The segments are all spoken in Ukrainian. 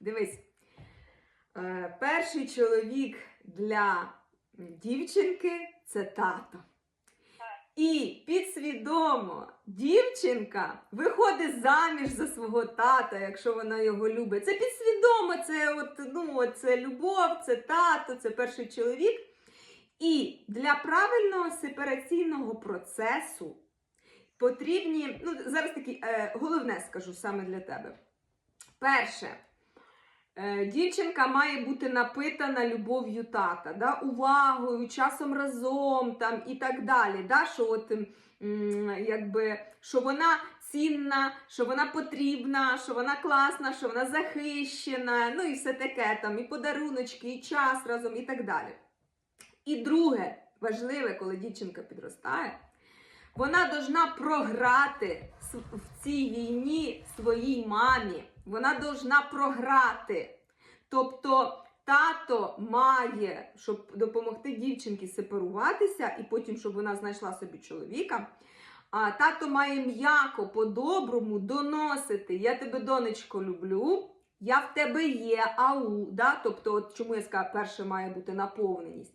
Дивись, е, перший чоловік для дівчинки це тато. І підсвідомо дівчинка виходить заміж за свого тата, якщо вона його любить. Це підсвідомо, це от, ну, це любов, це тато, це перший чоловік. І для правильного сепараційного процесу потрібні, ну зараз такі, е, головне скажу саме для тебе. Перше, дівчинка має бути напитана любов'ю тата, да, увагою, часом разом там, і так далі. Да, що, от, якби, що вона цінна, що вона потрібна, що вона класна, що вона захищена, ну і все таке, там, і подаруночки, і час разом, і так далі. І друге, важливе, коли дівчинка підростає, вона должна програти в цій війні своїй мамі. Вона должна програти. Тобто тато має, щоб допомогти дівчинці сепаруватися, і потім, щоб вона знайшла собі чоловіка. А тато має м'яко, по-доброму доносити: Я тебе, донечко, люблю, я в тебе є, ау. Да? Тобто, от чому я сказала, перше має бути наповненість.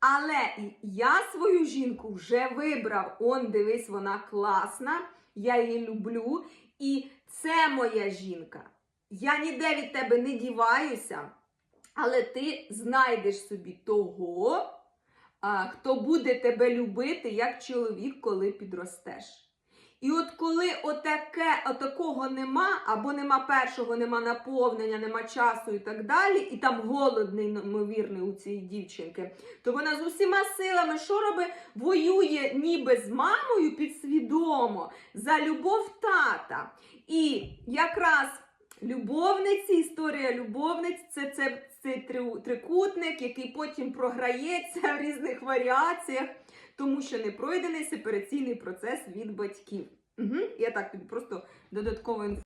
Але я свою жінку вже вибрав. Он, дивись, вона класна, я її люблю. І це моя жінка. Я ніде від тебе не діваюся, але ти знайдеш собі того, хто буде тебе любити як чоловік, коли підростеш. І от коли отаке, отакого нема, або нема першого, нема наповнення, нема часу і так далі, і там голодний, неймовірний у цієї дівчинки, то вона з усіма силами, що робить, воює ніби з мамою підсвідомо за любов тата. І якраз любовниці, історія любовниць це, це це трикутник, який потім програється в різних варіаціях, тому що не пройдений сепараційний процес від батьків. Угу. Я так просто додатково інформацію.